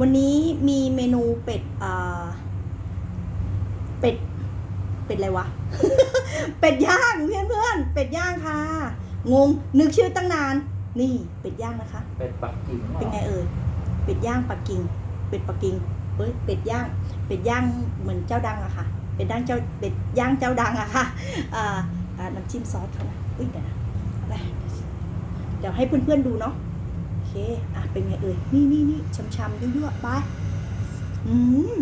วันนี้มีเมนูเป็ดอ่าเป็ด เป็ดอะไรวะ เป็ดย่างเพื่อนเพื่อนๆเป็ดย่างค่ะ งง นึกชื่อตั้งนาน นี่เป็ดย่างนะคะ เป็ดปักกิ่งเป็นไงเอ่ย เป็ดย่างปักกิ่ง เป็ดปักกิ่งเอ้ย เป็ดย่าง เป็ดย่างเหมือนเจ้าดังอะค่ะ เป็ดย่างเจ้า เป็ดย่างเจ้าดังอะค่ะอ่าอ่าน้ำจิ้มซอสเขานะอุ้ยเดี๋ยวนะเอาไปเดี๋ยวให้เพื่อนๆดูเนาะโอเคอะ เป็นไงเอ่ย นี่นี่นี่ช้ำๆยั่วๆไป อืม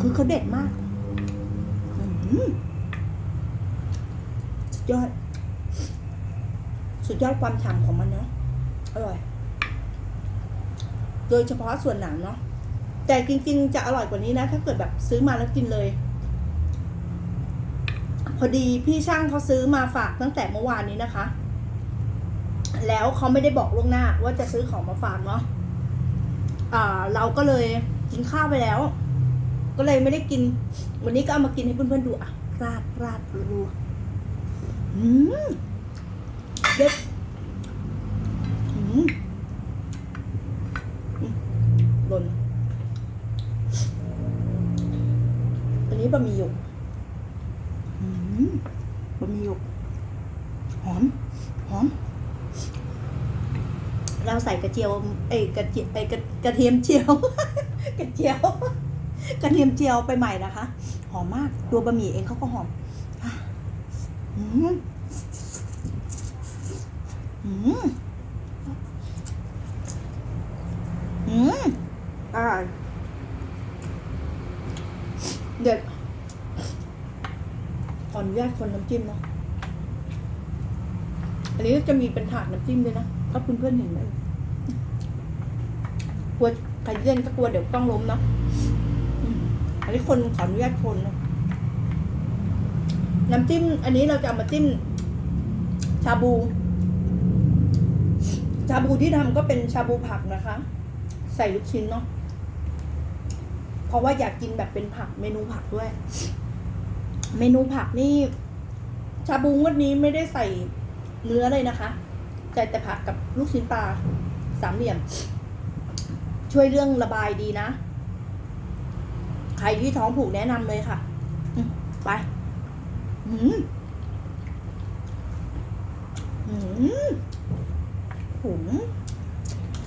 คือเขาเด็ดมาก อืมสุดยอด สุดยอดความฉ่ำของมันเนาะอร่อย โดยเฉพาะส่วนหนังเนาะ แต่จริง ๆ จะอร่อยกว่านี้นะ ถ้าเกิดแบบซื้อมาแล้วกินเลยพอดีพี่ช่างเขาซื้อมาฝากตั้งแต่เมื่อวานนี้นะคะ แล้วเขาไม่ได้บอกล่วงหน้า ว่าจะซื้อของมาฝากเนาะอ่า เราก็เลยกินข้าวไปแล้ว ก็เลยไม่ได้กิน วันนี้ก็เอามากินให้เพื่อนๆดูอะราดราดรัวอืมเด็ดอืมอืมหล่นอันนี้บะหมี่หยกอืมบะหมี่หยก หอม หอม เราใส่กระเจียวเอ้ยกระเจียเอ้กระกระเทียมเจียว กระเจียว กระเทียมเจียวไปใหม่นะคะ หอมมากตัวบะหมี่เองเขาก็หอมอืมอืมอืมอร่อยเด็ดขออนุญาตคนน้ำจิ้มเนาะ นนี้จะมีเป็นถาดน้ำจิ้มด้วยนะถ้าเพื่อนๆเห็นไหมกลัวใครเล่นก็กลัวเดี๋ยวต้องล้มเนาะอันนี้คนขออนุญาตคนนะน้ำจิ้ม อันนี้เราจะเอามาจิ้ม ชาบู ชาบูที่ทำก็เป็นชาบูผักนะคะ ใส่ลูกชิ้นเนาะเพราะว่าอยากกินแบบเป็นผักเมนูผักด้วย เมนูผักนี่ ชาบูงวันนี้ไม่ได้ใส่ เนื้อเลยนะคะใส่แต่ผักกับลูกชิ้นปลาสามเหลี่ยม ช่วยเรื่องระบายดีนะ ใครที่ท้องผูกแนะนำเลยค่ะไปอืมอืมหืม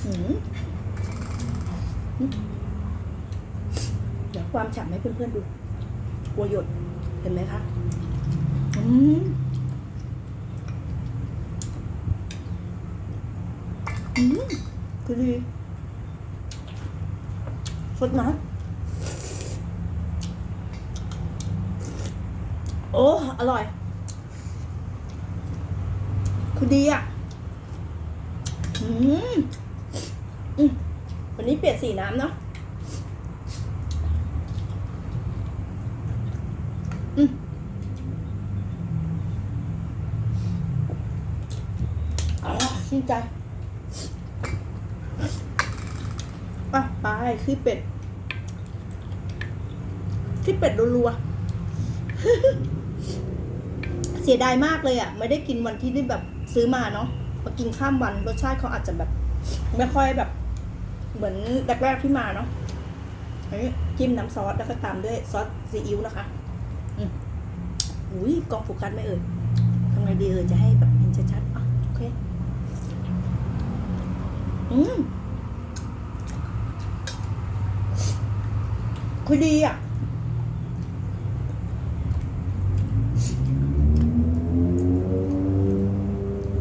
อืมเดี๋ยวความฉ่ำให้เพื่อนๆดูกลัวหยดเห็นไหมคะอืม อืมคือดีสดนะโอ้ อร่อย คือดีอะ อืมอืมวันนี้เปลี่ยนสีน้ำเนาะอืมอ๋อชื่นใจ ไปไปขี้เป็ดขี้เป็ดรัวๆเสียดายมากเลยอะ ไม่ได้กินวันที่ได้แบบซื้อมาเนาะมากินข้ามวันรสชาติเขาอาจจะแบบ ไม่ค่อยแบบ เหมือนแรกๆที่มาเนาะอันนี้จิ้มน้ำซอสแล้วก็ตามด้วยซอสซีอิ๊วนะคะ อืมอุ้ยกล้องโฟกัสไม่เอ่ยทำไงดีเอ่ยจะให้แบบเห็นชัดๆอะโอเค อืม คือดีอะ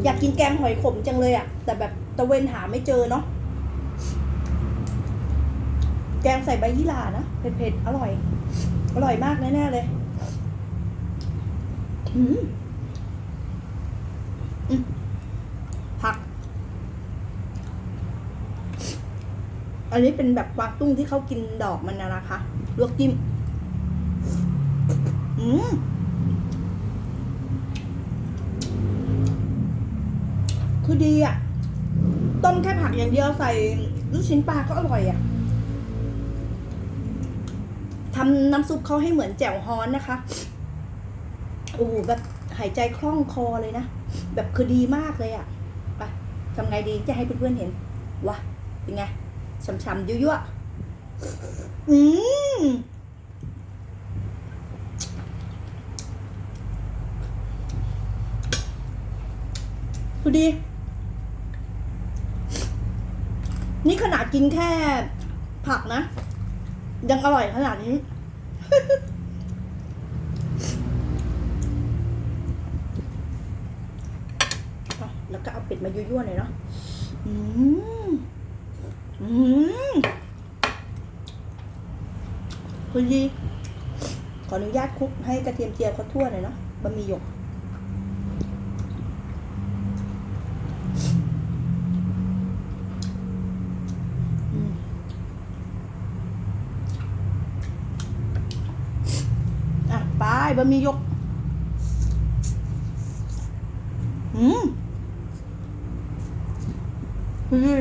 อยากกินแกงหอยขมจังเลยอะ แต่แบบตะเวนหาไม่เจอเนาะแกงใส่ใบยี่หร่านะเผ็ดๆอร่อย อร่อยมากแน่ๆเลยอืมอืมผัก อันนี้เป็นแบบกวางตุ้งที่เขากินดอกมันนะนะคะลวกจิ้ม อืมคือดีอะ ต้มแค่ผักอย่างเดียวใส่ลูกชิ้นปลาก็อร่อยอะทำน้ำซุปเขาให้เหมือนแจ่วฮอนนะคะ โอ้โหแบบหายใจคล่องคอเลยนะ แบบคือดีมากเลยอะ่ะ ไปทำไงดีจะให้เพื่อนๆเห็นวะเป็นไง ช่ำๆยั่วๆอืมดูดีนี่ขนาดกินแค่ผักนะ ยังอร่อยขนาดนี้ แล้วก็เอาเป็ดมายั่วๆหน่อยเนาะ อืม อืมคุณยีขออนุญาตคลุกให้กระเทียมเจียวเขาทั่วหน่อยเนาะบะหมี่หยกอะไปบะหมี่หยก อืมคุณยี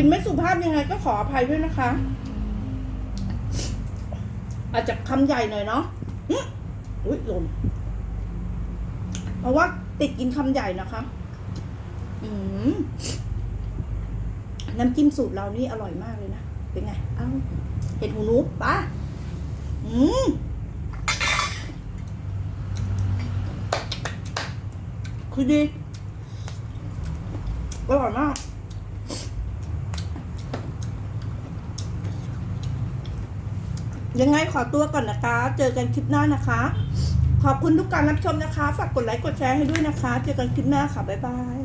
กินไม่สุภาพยังไงก็ขออภัยด้วยนะคะ อาจจะคำใหญ่หน่อยเนาะอุ้ยล่นเพราะว่าติดกินคำใหญ่นะคะ อืมน้ำจิ้มสูตรเรานี่อร่อยมากเลยนะ เป็นไง เอ้า เห็ดหูหนูป้าอืมคือดี อร่อยมาก ยังไงขอตัวก่อนนะคะ เจอกันคลิปหน้านะคะ ขอบคุณทุกการรับชมนะคะ ฝากกดไลค์กดแชร์ให้ด้วยนะคะ เจอกันคลิปหน้าค่ะ บ๊ายบาย